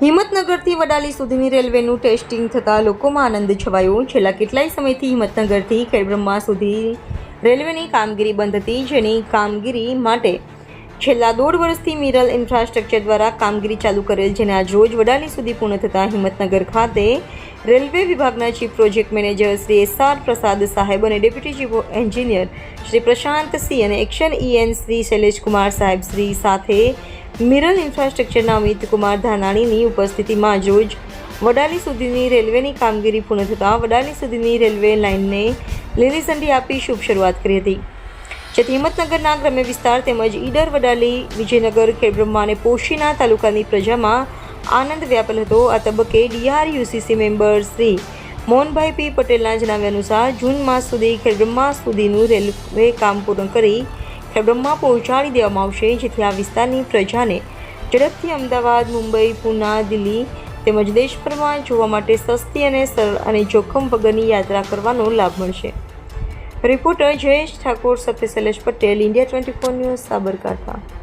હિંમતનગરથી વડાલી સુધીની રેલવેનું ટેસ્ટિંગ થતાં લોકોમાં આનંદ છવાયો. છેલ્લા કેટલાય સમયથી હિંમતનગરથી ખેડબ્રહ્મા સુધી રેલવેની કામગીરી બંધ હતી, જેની કામગીરી માટે છેલ્લા દોઢ વર્ષથી મિરલ ઇન્ફ્રાસ્ટ્રક્ચર દ્વારા કામગીરી ચાલુ કરેલ, જેને આજ રોજ વડાલી સુધી પૂર્ણ થતાં હિંમતનગર ખાતે રેલવે વિભાગના chief project manager Shri S R Prasad સાહેબ અને deputy chief engineer Shri Prashant Singh અને એક્શન ઈએન શ્રી શૈલેષ કુમાર સાહેબ શ્રી સાથે મિરલ ઇન્ફ્રાસ્ટ્રક્ચરના અમિત કુમાર ધાનાણીની ઉપસ્થિતિમાં જોજ વડાલી સુધીની રેલવેની કામગીરી પૂર્ણ થતાં વડાલી સુધીની રેલવે લાઇનને લીલી ઝંડી આપી શુભ શરૂઆત કરી હતી. જેથી હિંમતનગરના ગ્રામ્ય વિસ્તાર તેમજ ઈડર વડાલી, વિજયનગર ખેડબ્રહ્મા અને પોશીના તાલુકાની પ્રજામાં આનંદ વ્યાપેલ હતો. આ તબક્કે D R U C C member Shri Mohanbhai P પટેલના જણાવ્યા અનુસાર જૂન માસ સુધી ખેડબ્રહ્મા સુધીનું રેલવે કામ પૂર્ણ કરી ખેડબ્રહ્મા પહોંચાડી દેવામાં આવશે. જેથી આ વિસ્તારની પ્રજાને ઝડપથી અમદાવાદ, મુંબઈ, પુના, દિલ્હી તેમજ દેશભરમાં જોવા માટે સસ્તી અને સરળ અને જોખમ વગરની યાત્રા કરવાનો લાભ મળશે. રિપોર્ટર જયેશ ઠાકોર સાથે Shailesh Patel, India twenty four news, Sabarkantha.